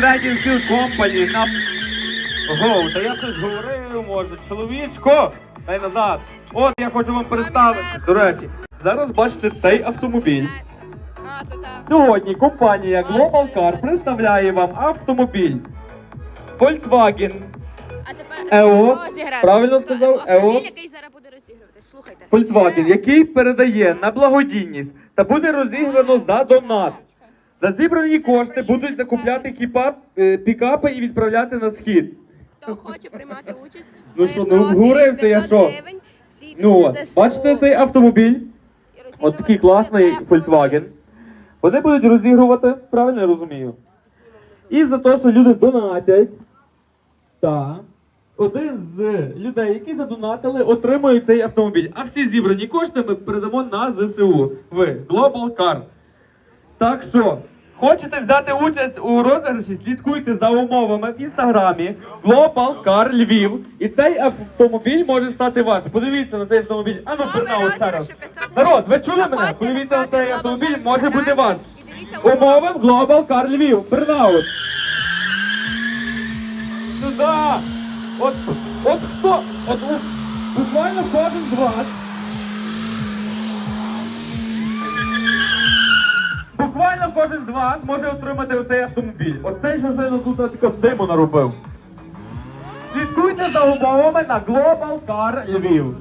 Trading Field Company на Гоу, та я щось говорив, може, чоловічко, дай назад. От я хочу вам представити. До речі, зараз бачите цей автомобіль. Сьогодні компанія Global Car представляє вам автомобіль Volkswagen Ео. Правильно сказав? Ео. Слухайте. Volkswagen, який передає на благодійність та буде розіграно за донат. За зібрані кошти будуть закупляти кіпап, е, пікапи і відправляти на схід. Хто хоче приймати участь? Ну що, ну, розіграші вгорився я що? Ну от, бачите цей автомобіль? От такий класний. Volkswagen. Вони будуть розігрувати, правильно я розумію. І за те, що люди донатять. Так. Один з людей, які задонатили, отримує цей автомобіль. А всі зібрані кошти ми передамо на ЗСУ. Ви Global Car. Так що, хочете взяти участь у розіграші, слідкуйте за умовами в інстаграмі Global Car Львів. І цей автомобіль може стати вашим. Подивіться на цей автомобіль. А ну, Умови передав ще раз. розіграшу 500 Народ, ви чули мене? Подивіться на цей автомобіль, може бути ваш. умови. В Global Car Львів. Бернаут. Сюда. От, от хто, от, от буквально кожен з вас. Кожен з вас може отримати оцей автомобіль. Оцей що сильно тут тільки диму наробив. Слідкуйте за умовами на Global Car Львів.